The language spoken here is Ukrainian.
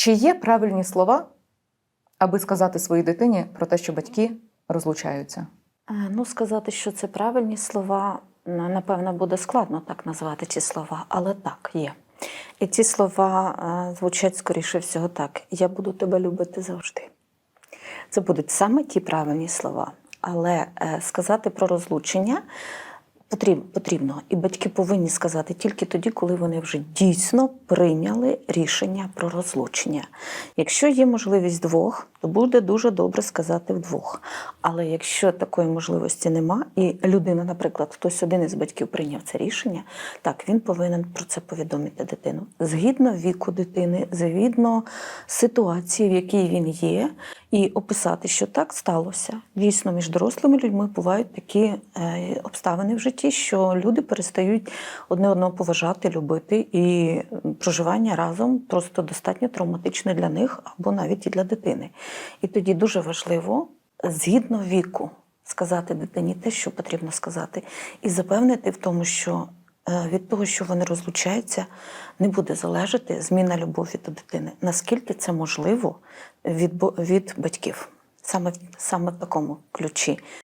Чи є правильні слова, аби сказати своїй дитині про те, що батьки розлучаються? Е, Ну, сказати, що це правильні слова, напевно, буде складно так назвати ці слова, але так, є. І ці слова е, звучать скоріше всього так: Я буду тебе любити завжди. Це будуть саме ті правильні слова. Але е, сказати про розлучення потрібно, потрібно. І батьки повинні сказати тільки тоді, коли вони вже дійсно прийняли рішення про розлучення. Якщо є можливість двох, то буде дуже добре сказати вдвох. Але якщо такої можливості нема, і людина, наприклад, хтось один із батьків прийняв це рішення, так він повинен про це повідомити дитину згідно віку дитини, згідно ситуації, в якій він є, і описати, що так сталося. Дійсно, між дорослими людьми бувають такі е, обставини в житті, що люди перестають одне одного поважати, любити, і проживання разом просто достатньо травматичне для них або навіть і для дитини. І тоді дуже важливо згідно віку сказати дитині те, що потрібно сказати, і запевнити в тому, що від того, що вони розлучаються, не буде залежати зміна любові до дитини. Наскільки це можливо від, від батьків, саме, саме в такому ключі.